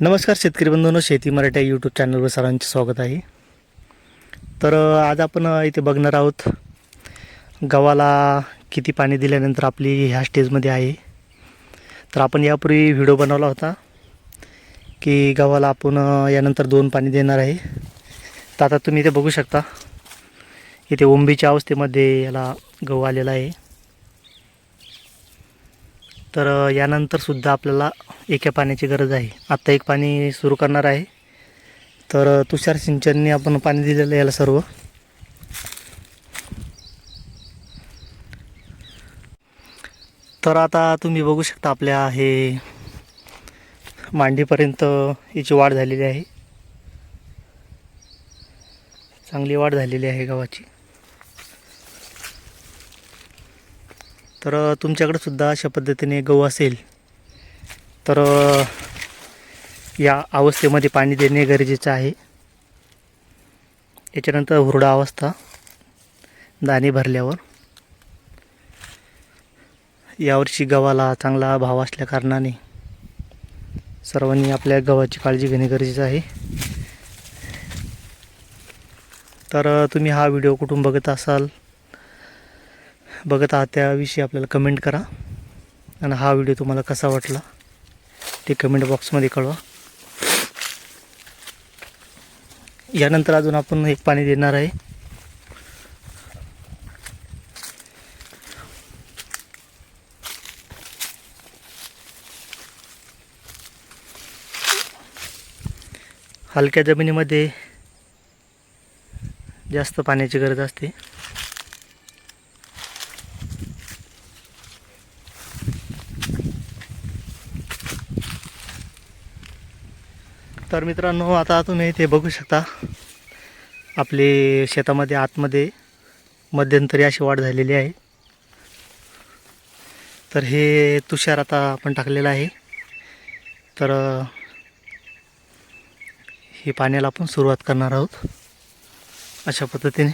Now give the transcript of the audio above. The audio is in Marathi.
नमस्कार शेतकरी बंधूंनो शेती मराठी यूट्यूब चॅनलवर सर्वांचे स्वागत आहे. तर आज आपण इथे बघणार आहोत गव्हाला किती पाणी दिल्यानंतर आपली ह्या स्टेजमध्ये आहे. तर आपण यापूर्वी व्हिडिओ बनवला होता की गव्हाला आपण यानंतर दोन पाणी देणार आहे. तर आता तुम्ही इथे बघू शकता इथे ओंबीच्या अवस्थेमध्ये याला गहू आलेला आहे. तर यानंतरसुद्धा आपल्याला एका पाण्याची गरज आहे. आत्ता एक पाणी सुरू करणार आहे. तर तुषार सिंचनने आपण पाणी दिलेलं याला सर्व. तर आता तुम्ही बघू शकता आपल्या हे मांडीपर्यंत याची वाढ झालेली आहे. चांगली वाढ झालेली आहे गव्हाची तर तुमच्याकडे सुद्धा अशा पद्धतीने गहू असेल तर या अवस्थेमध्ये पाणी देणे गरजेचं आहे. याच्यानंतर हुरडा अवस्था दाणे भरल्यावर. यावर्षी गव्हाला चांगला भाव असल्या कारणाने सर्वांनी आपल्या गव्हाची काळजी घेणे गरजेचं आहे. तर तुम्ही हा व्हिडिओ कुठून बघत असाल बघत आहात त्याविषयी आपल्याला कमेंट करा. आणि हा व्हिडिओ तुम्हाला कसा वाटला ते कमेंट बॉक्समध्ये कळवा. यानंतर अजून आपण एक पाणी देणार आहे. हलक्या जमिनीमध्ये जास्त पाण्याची गरज असते. तर मित्रांनो आता तुम्ही इथे बघू शकता आपले शेतामध्ये आतमध्ये मध्यंतरी अशी वाढ झालेली आहे. तर हे तुषार आता आपण टाकलेलं आहे. तर हे पाण्याला आपण सुरुवात करणार आहोत अशा पद्धतीने.